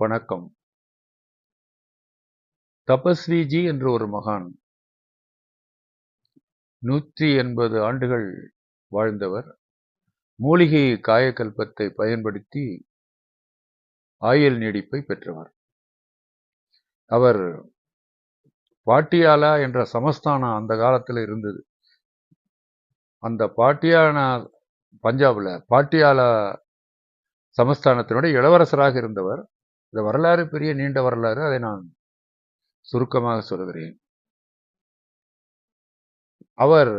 வணக்கம். தபஸ்விஜி என்ற ஒரு மகான் நூற்றி எண்பது ஆண்டுகள் வாழ்ந்தவர். மூலிகை காயக்கல்பத்தை பயன்படுத்தி ஆயுள் நீடிப்பை பெற்றவர். அவர் பாட்டியாலா என்ற சமஸ்தானம் அந்த காலத்தில் இருந்தது. அந்த பாட்டியானா பஞ்சாப்ல பாட்டியாலா சமஸ்தானத்தினுடைய இளவரசராக இருந்தவர். இந்த வரலாறு பெரிய நீண்ட வரலாறு அதை நான் சுருக்கமாக சொல்கிறேன். அவர்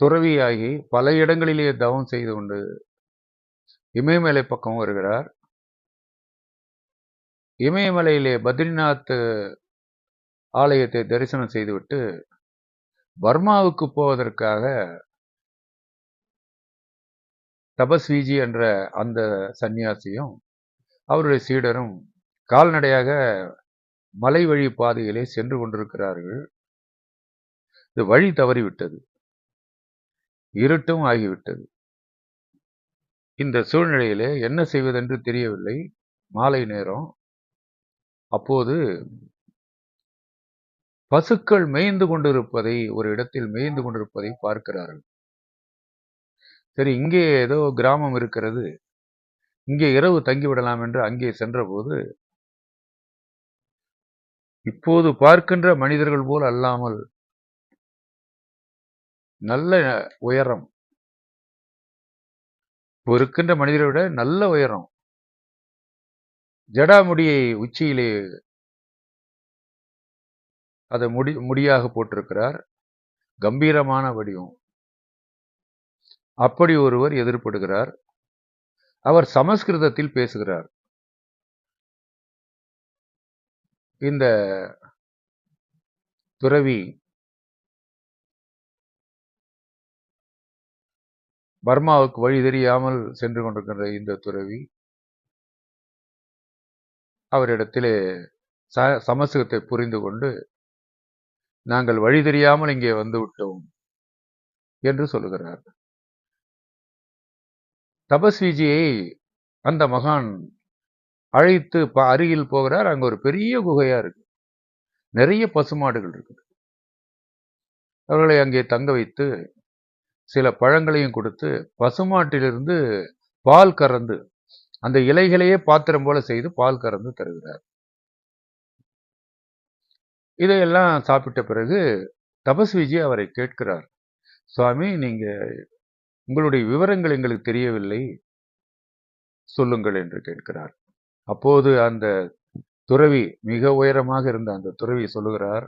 துறவியாகி பல இடங்களிலே தவம் செய்து கொண்டு இமயமலை பக்கம் வருகிறார். இமயமலையிலே பத்ரிநாத் ஆலயத்தை தரிசனம் செய்துவிட்டு பர்மாவுக்கு போவதற்காக தபஸ்விஜி என்ற அந்த சந்நியாசியும் அவருடைய சீடரும் கால்நடையாக மலை வழி பாதையிலே சென்று கொண்டிருக்கிறார்கள். இது வழி தவறிவிட்டது. இருட்டும் ஆகிவிட்டது. இந்த சூழ்நிலையிலே என்ன செய்வதென்று தெரியவில்லை. மாலை நேரம். அப்போது பசுக்கள் மேய்ந்து கொண்டிருப்பதை ஒரு இடத்தில் மேய்ந்து கொண்டிருப்பதை பார்க்கிறார்கள். சரி இங்கே ஏதோ கிராமம் இருக்கிறது. இங்கே இரவு தங்கிவிடலாம் என்று அங்கே சென்றபோது இப்போது பார்க்கின்ற மனிதர்கள் போல் அல்லாமல் நல்ல உயரம் இப்போ இருக்கின்ற மனிதரை விட நல்ல உயரம் ஜடாமுடியை உச்சியிலே அதை முடி முடியாக போட்டிருக்கிறார் கம்பீரமான வடிவம். அப்படி ஒருவர் எதிர்படுகிறார். அவர் சமஸ்கிருதத்தில் பேசுகிறார். இந்த துறவி பர்மாவுக்கு வழி தெரியாமல் சென்று கொண்டிருக்கின்ற இந்த துறவி அவரிடத்திலே ச சமஸ்கிருதத்தை புரிந்து கொண்டு நாங்கள் வழி தெரியாமல் இங்கே வந்து விட்டோம் என்று சொல்லுகிறார். தபஸ்விஜியை அந்த மகான் அழைத்து அருகில் போகிறார். அங்க ஒரு பெரிய குகையா இருக்கு. நிறைய பசுமாடுகள் இருக்குது. அவர்களை அங்கே தங்க வைத்து சில பழங்களையும் கொடுத்து பசுமாட்டிலிருந்து பால் கறந்து அந்த இலைகளையே பாத்திரம் போல செய்து பால் கறந்து தருகிறார். இதையெல்லாம் சாப்பிட்ட பிறகு தபஸ்விஜி அவரை கேட்கிறார். சுவாமி நீங்க உங்களுடைய விவரங்கள் எங்களுக்கு தெரியவில்லை. சொல்லுங்கள் என்று கேட்கிறார். அப்போது அந்த துறவி மிக உயரமாக இருந்த அந்த துறவி சொல்லுகிறார்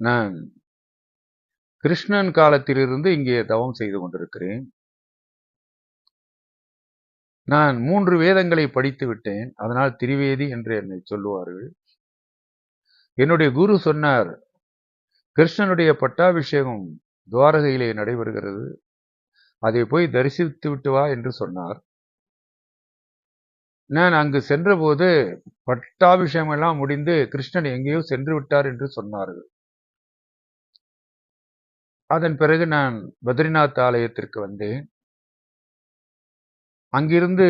நான் கிருஷ்ணன் காலத்திலிருந்து இங்கே தவம் செய்து கொண்டிருக்கிறேன். நான் மூன்று வேதங்களை படித்து விட்டேன். அதனால் திரிவேதி என்று என்னை சொல்லுவார்கள். என்னுடைய குரு சொன்னார் கிருஷ்ணனுடைய பட்டாபிஷேகம் துவாரகையிலே நடைபெறுகிறது. அதை போய் தரிசித்து விட்டு வா என்று சொன்னார். நான் அங்கு சென்றபோது பட்டாபிஷேகம் எல்லாம் முடிந்து கிருஷ்ணன் எங்கேயோ சென்று விட்டார் என்று சொன்னார்கள். அதன் பிறகு நான் பத்ரிநாத் ஆலயத்திற்கு வந்தேன். அங்கிருந்து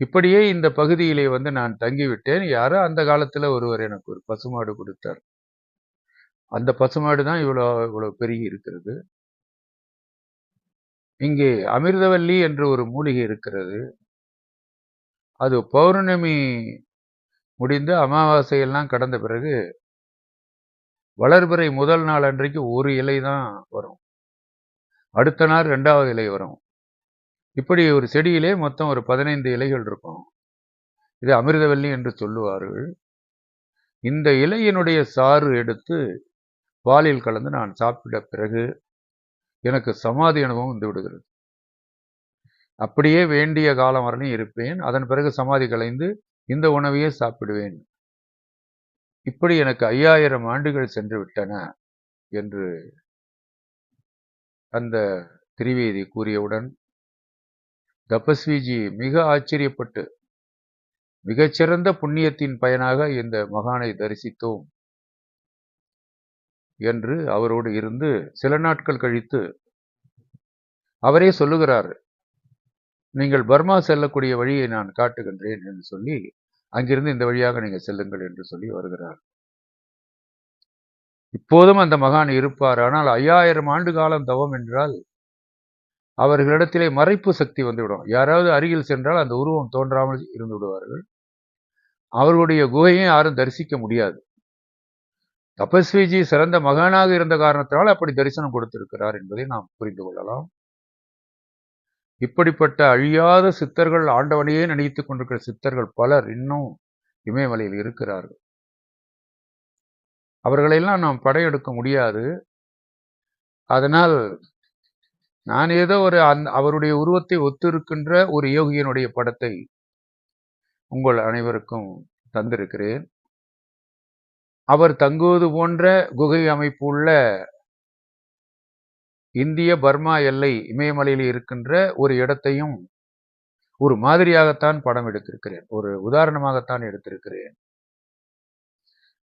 இப்படியே இந்த பகுதியிலே வந்து நான் தங்கிவிட்டேன். யாரோ அந்த காலத்தில் ஒருவர் எனக்கு ஒரு பசுமாடு கொடுத்தார். அந்த பசுமாடு தான் இவ்வளோ இவ்வளோ பெருகி இருக்கிறது. இங்கே அமிர்தவல்லி என்று ஒரு மூலிகை இருக்கிறது. அது பௌர்ணமி முடிந்து அமாவாசையெல்லாம் கடந்த பிறகு வளர்பிறை முதல் நாள் அன்றைக்கு ஒரு இலை தான் வரும். அடுத்த நாள் ரெண்டாவது இலை வரும். இப்படி ஒரு செடியிலே மொத்தம் ஒரு பதினைந்து இலைகள் இருக்கும். இது அமிர்தவல்லி என்று சொல்லுவார்கள். இந்த இலையினுடைய சாறு எடுத்து பாலில் கலந்து நான் சாப்பிட்ட பிறகு எனக்கு சமாதி அனுபவம் வந்து விடுகிறது. அப்படியே வேண்டிய காலம் வரலையும் இருப்பேன். அதன் பிறகு சமாதி கலைந்து இந்த உணவையே சாப்பிடுவேன். இப்படி எனக்கு ஐயாயிரம் ஆண்டுகள் சென்று விட்டன என்று அந்த திரிவேதி கூறியவுடன் தபஸ்விஜி மிக ஆச்சரியப்பட்டு மிகச்சிறந்த புண்ணியத்தின் பயனாக இந்த மகானை தரிசித்தோம். என்று அவரோடு இருந்து சில நாட்கள் கழித்து அவரே சொல்லுகிறார் நீங்கள் பர்மா செல்லக்கூடிய வழியை நான் காட்டுகின்றேன் என்று சொல்லி அங்கிருந்து இந்த வழியாக நீங்கள் செல்லுங்கள் என்று சொல்லி வருகிறார். இப்போதும் அந்த மகான் இருப்பார். ஆனால் ஐயாயிரம் ஆண்டு காலம் தவம் என்றால் அவர்களிடத்திலே மறைப்பு சக்தி வந்துவிடும். யாராவது அருகில் சென்றால் அந்த உருவம் தோன்றாமல் இருந்து விடுவார்கள். அவர்களுடைய குகையை யாரும் தரிசிக்க முடியாது. தபஸ்விஜி சிறந்த மகனாக இருந்த காரணத்தினால் அப்படி தரிசனம் கொடுத்திருக்கிறார் என்பதை நாம் புரிந்து கொள்ளலாம். இப்படிப்பட்ட அழியாத சித்தர்கள் ஆண்டவனையே நினைத்துக் கொண்டிருக்கிற சித்தர்கள் பலர் இன்னும் இமயமலையில் இருக்கிறார்கள். அவர்களையெல்லாம் நாம் படையெடுக்க முடியாது. அதனால் நான் ஏதோ ஒரு அந் அவருடைய உருவத்தை ஒத்திருக்கின்ற ஒரு யோகியனுடைய படத்தை உங்கள் அனைவருக்கும் தந்திருக்கிறேன். அவர் தங்குவது போன்ற குகை அமைப்பு உள்ள இந்திய பர்மா எல்லை இமயமலையில் இருக்கின்ற ஒரு இடத்தையும் ஒரு மாதிரியாகத்தான் படம் எடுத்திருக்கிறேன். ஒரு உதாரணமாகத்தான் எடுத்திருக்கிறேன்.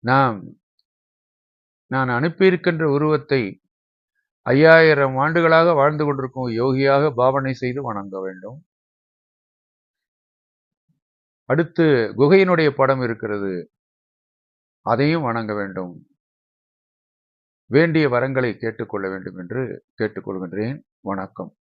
நாம் நான் அனுப்பியிருக்கின்ற உருவத்தை ஐயாயிரம் ஆண்டுகளாக வாழ்ந்து கொண்டிருக்கும் யோகியாக பாவனை செய்து வணங்க வேண்டும். அடுத்து குகையினுடைய படம் இருக்கிறது. அதையும் வணங்க வேண்டும். வேண்டிய வரங்களை கேட்டுக்கொள்ள வேண்டும் என்று கேட்டுக்கொள்கின்றேன். வணக்கம்.